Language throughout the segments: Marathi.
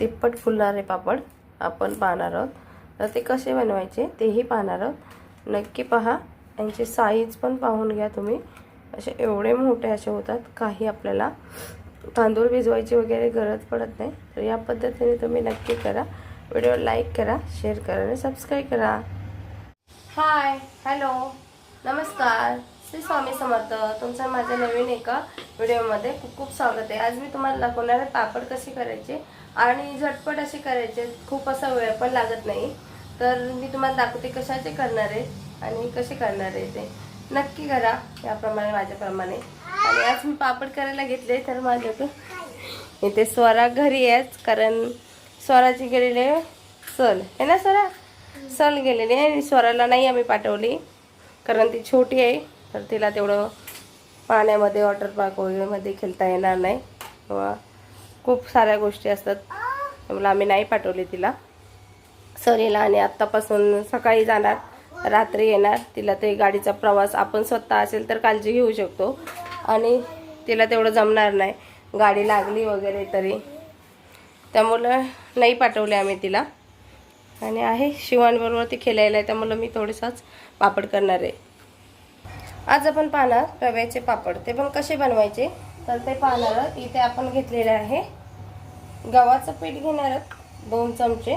तिप्पट फुलणारे पापड आपण पाहणार आहोत. तर ते कसे बनवायचे तेही पाहणार आहोत. नक्की पहा. यांची साईज पण पाहून घ्या तुम्ही. असे एवढे मोठे असे होतात. काही आपल्याला तांदूळ भिजवायची वगैरे गरज पडत नाही. तर या पद्धतीने तुम्ही नक्की करा. व्हिडिओ लाईक करा शेअर करा आणि सबस्क्राईब करा. हाय हॅलो नमस्कार. श्री स्वामी समर्थ. तुमचं माझ्या नवीन एका व्हिडिओमध्ये खूप खूप स्वागत आहे. आज मी तुम्हाला दाखवणार आहे पापड कसे करायचे आणि झटपट असे करायचे. खूप असा वेळ पण लागत नाही. तर मी तुम्हाला दाखवते कशाचे करणार आहे आणि कसे करणार आहे ते. नक्की करा याप्रमाणे माझ्याप्रमाणे. आणि आज मी पापड करायला घेतले तर माझ्याकडे इथे स्वरा घरी आहेच कारण स्वराची गेलेले सल. आहे ना स्वरा? सल गेलेली आहे. आणि स्वराला नाही आम्ही पाठवली. कारण ती छोटी आहे. तर तिला तेवढं पाण्यामध्ये वॉटर पार्क वगैरेमध्ये खेळता येणार नाही. किंवा खूप साऱ्या गोष्टी असतात. त्यामुळे आम्ही नाही पाठवली तिला. सहलीला आणि आत्तापासून सकाळी जाणार रात्री येणार. तिला ते गाडीचा प्रवास आपण स्वतः असेल तर काळजी घेऊ शकतो. आणि तिला तेवढं जमणार नाही. गाडी लागली वगैरे तरी. त्यामुळं नाही पाठवले आम्ही तिला. आणि आहे शिवांबरोबर ती खेळायला आहे त्यामुळं मी थोडेसाच पापड करणार आहे. आज आपण पाहणार रव्याचे पापड. ते पण कसे बनवायचे? तर ते पाहणार आहोत. इथे आपण घेतलेलं आहे. गव्हाचं पीठ घेणार आहोत दोन चमचे.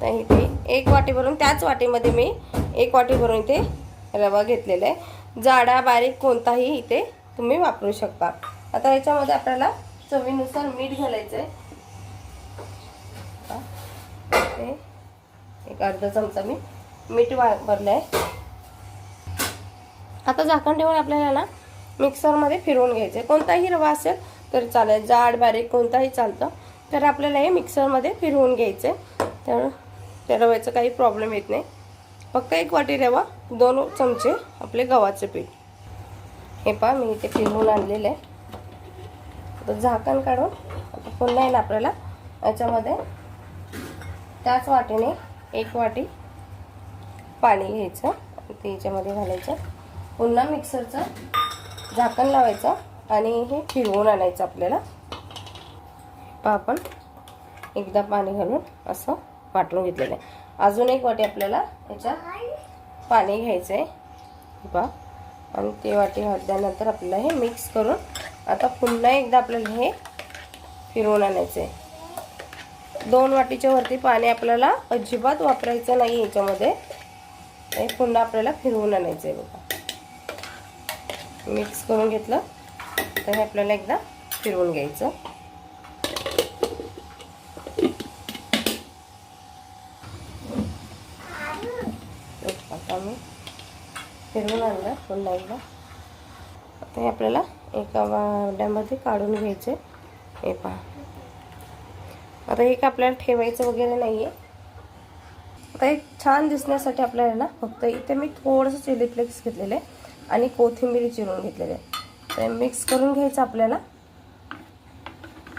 नाही इथे एक वाटी भरून त्याच वाटीमध्ये मी एक वाटी भरून इथे रवा घेतलेला आहे. जाडा बारीक कोणताही इथे तुम्ही वापरू शकता. आता याच्यामध्ये आपल्याला चवीनुसार मीठ घालायचं आहे ते एक अर्धा चमचा मी मीठ वापरलं आहे आता झाकण ठेवून आपल्याला ना मिक्सरमध्ये फिरवून घ्यायचं आहे. कोणताही रवा असेल तरी चालेल. जाड बारीक कोणताही चालतं तर आपल्याला हे मिक्सरमध्ये फिरवून घ्यायचं आहे. तर त्या रव्याचं काही प्रॉब्लेम येत नाही. फक्त एक वाटी रवा दोन चमचे आपले गव्हाचे पीठ. हे पहा मी इथे फिरवून आणलेलं आहे. आता झाकण काढून आता पुन्हा येईल ना आपल्याला याच्यामध्ये त्याच वाटीने एक वाटी पाणी घ्यायचं. ते याच्यामध्ये घालायचं. पुन्हा मिक्सरचं झाकण लावायचं आणि हे फिरवून आणायचं आपल्याला. पहा आपण एकदा पाणी घालून असं वाटून घेतलेलं आहे. अजून एक वाटी आपल्याला याच्यात पाणी घ्यायचं आहे बा आणि ते वाटी घातल्यानंतर आपल्याला हे मिक्स करून आता पुन्हा एकदा आपल्याला हे फिरवून आणायचं आहे दोन वाटीच्या वरती पाणी आपल्याला अजिबात वापरायचं नाही याच्यामध्ये. हे पुन्हा आपल्याला फिरवून आणायचं आहे बघा. मिक्स करून घेतलं. तर हे आपल्याला एकदा फिरवून घ्यायचं. आता मी फिरवून आणलं पुन्हा एकदा आता हे आपल्याला एका वाड्यामध्ये काढून घ्यायचे. हे पहा. आता हे का आपल्याला ठेवायचं वगैरे नाही आहे आता एक छान दिसण्यासाठी आपल्याला ना फक्त इथे मी थोडंसं चिली फ्लेक्स घेतलेलं. आहे आणि कोथिंबीर चिरून घेतलेली आहे. तर मिक्स करून घ्यायचं आपल्याला.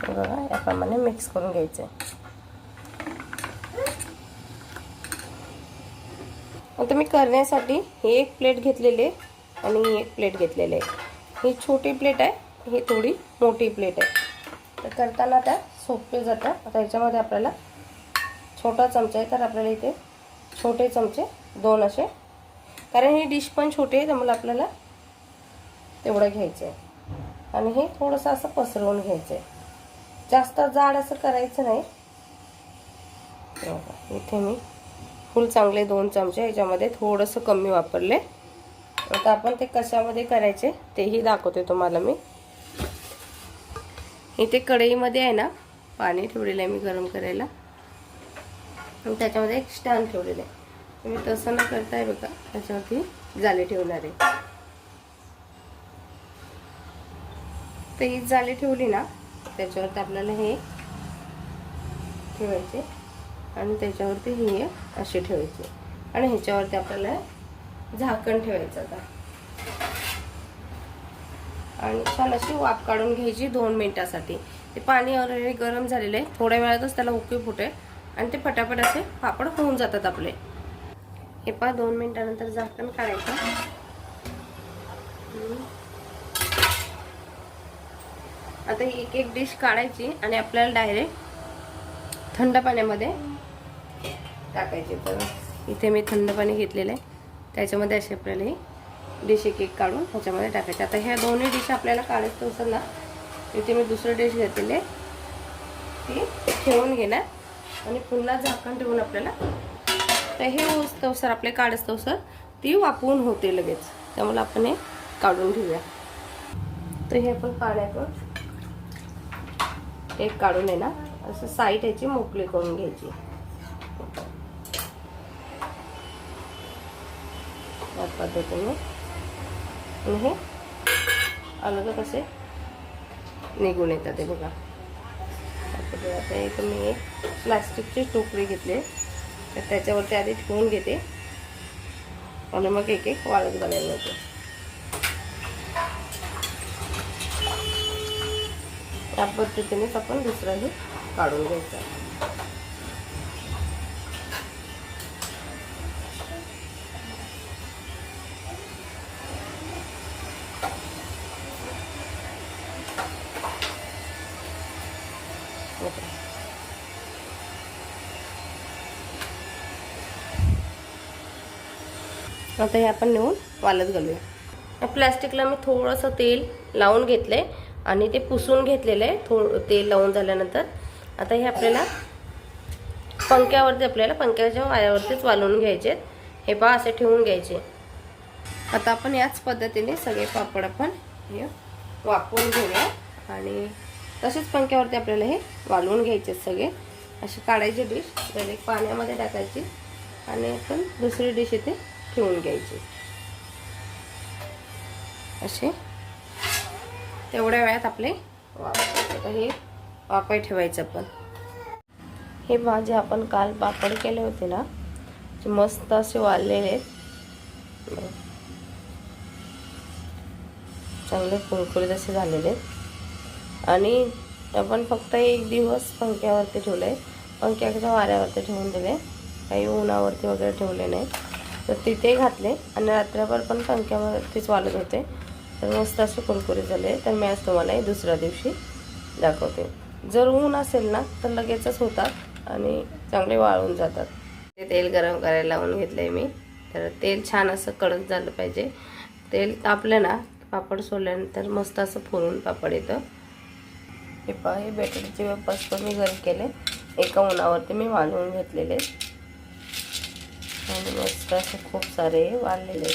बघा याप्रमाणे मिक्स करून घ्यायचं आहे आता मी करण्यासाठी हे एक प्लेट घेतलेली आहे आणि ही एक प्लेट घेतलेली आहे. ही छोटी प्लेट आहे ही थोडी मोठी प्लेट आहे. तर करताना त्या सोपे जातं. आता याच्यामध्ये आपल्याला छोटा चमचा आहे तर आपल्याला इथे छोटे चमचे दोन असे कारण ही डिश पण छोटी आहे त्यामुळे आपल्याला तेवढं घ्यायचं आहे आणि हे थोडंसं असं पसरवून घ्यायचं आहे जास्त जाड असं करायचं नाही. इथे मी फुल चांगले दोन चमचे ह्याच्यामध्ये थोडंसं कमी वापरले. आता आपण ते कशामध्ये करायचे तेही दाखवते तुम्हाला मी. इथे कढईमध्ये आहे ना पाणी ठेवलेलं आहे मी गरम करायला. आणि त्याच्यामध्ये एक स्टँड ठेवलेलं आहे. तुम्ही तसं न करताय बघा त्याच्यावरती जाळे ठेवणार आहे. तर ही जाळी ठेवली ना त्याच्यावरती आपल्याला हे ठेवायचे आणि त्याच्यावरती ही अशी ठेवायची. आणि ह्याच्यावरती आपल्याला झाकण ठेवायचं आता. आणि छान अशी वाफ काढून घ्यायची दोन मिनिटासाठी. ते पाणी ऑलरेडी गरम झालेलं आहे. थोड्या वेळातच त्याला उकळी फुटेल आणि ते पटापट असे पापड होऊन जातात आपले. हे पहा दोन मिनिटानंतर झाकण काढायचं. आता एक एक डिश काढायची आणि आपल्याला डायरेक्ट थंड पाण्यामध्ये टाकायची. तर इथे मी थंड पाणी घेतलेलं आहे. त्याच्यामध्ये असे आपल्याला ही डिश एक एक काढून ह्याच्यामध्ये टाकायचे. आता ह्या दोन्ही डिश आपल्याला काढायचं असेल ना इथे मी दुसरं डिश घेतलेली आहे. ती ठेवून घेणार आणि पुन्हा झाकण ठेवून आपल्याला तर हे तवसर आपले काढस तवसर ती वापरून होते लगेच. त्यामुळे आपण हे काढून घेऊया. तर हे आपण पाण्यातून एक काढून आहे ना असं साईड याची मोकळी करून घ्यायची. या पद्धतीने. आणि हे अलग कसे निघून येतात ते बघा. आता इथं मी एक प्लास्टिकची टोकरी घेतली. तर त्याच्यावरती आधी ठेवून घेते. आणि मग एक एक वाळत घालायला होते त्या पद्धतीनेच आपण दुसराही काढून घ्यायचा. आता हे आपण नेऊन वालत घालूया. प्लॅस्टिकला मी थोडंसं तेल लावून घेतलंय आणि ते पुसून घेतलेलं आहे. थोडं तेल लावून झाल्यानंतर आता हे आपल्याला पंख्यावरती आपल्याला पंख्याच्या वायावरतीच वालवून घ्यायचे हे पहा असे ठेवून घ्यायचे. आता आपण याच पद्धतीने सगळे पापड आपण हे वापरून घेऊया. आणि तसेच पंख्यावरती आपल्याला हे वालवून घ्यायचे सगळे. असे काढायचे डिश डायरेक्ट पाण्यामध्ये टाकायची. आणि आपण दुसरी डिश इथे ठेवून घ्यायची. असे. तेवढ्या वेळात आपले आता हे पापड ठेवायचं आपण. हे भाजे आपण काल पापड केले होते ना ते मस्त असे वाळलेले आहेत. चांगले कुरकुरीत असे झालेले आहेत. आणि आपण फक्त एक दिवस पंख्यावरती ठेवले पंख्याच्या वाऱ्यावरती ठेवून दिले काही उन्हावरती वगैरे ठेवले नाही तर तिथे घातले आणि रात्रभर पण पंख्यावरतीच वालत होते. तर मस्त असे कुरकुरे झाले. तर मी आज तुम्हाला दुसऱ्या दिवशी दाखवते. जर ऊन असेल ना तर लगेचच होतात आणि चांगले वाळून जातात. ते तेल गरम करायला लावून घेतलं आहे मी. तर तेल छान असं कडक झालं पाहिजे. तेल तापलं ना पापड सोडल्यानंतर मस्त असं फुलून पापड येतं. हे पहा हे बेटरचे वेपर्स पण मी घरी केले. एका उन्हावरती मी वाळवून घेतलेले. आणि मस्त असे खूप सारे वाळलेले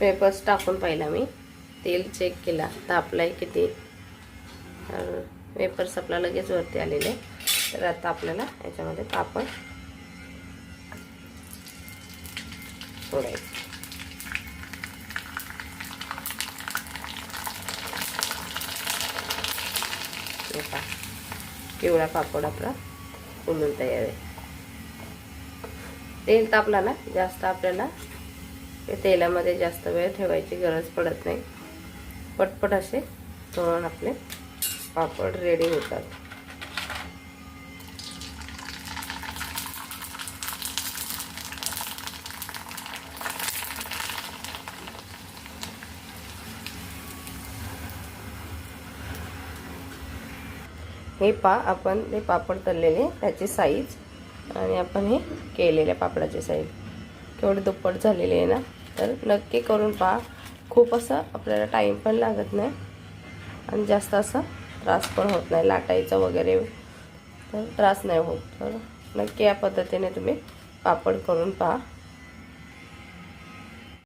पेपर्स टाकून पाहिला मी. तेल चेक केला. तापलाय किती? तर वेपर्स आपला लगेच वरती आलेले. तर आता आपल्याला याच्यामध्ये पापड सोडायचं. पिवळा पापड आपला फुलून तयार आहे. तेल तापला ना जास्त आपल्याला तेलामध्ये जास्त वेळ ठेवायची गरज पडत नाही. पटपट असे तळून आपले पापड रेडी होतात. हे पा आपण ते पापड तळलेले त्याचे साईज आणि आपण हे केलेल्या पापडाची साईज केवढे दुप्पट झालेली आहे ना? तर नक्की करून पहा. खूप असं आपल्याला टाईम पण लागत नाही. आणि जास्त असा त्रास पण होत नाही. लाटायचा वगैरे. तर त्रास नाही होत. तर नक्की या पद्धतीने तुम्ही पापड करून पहा.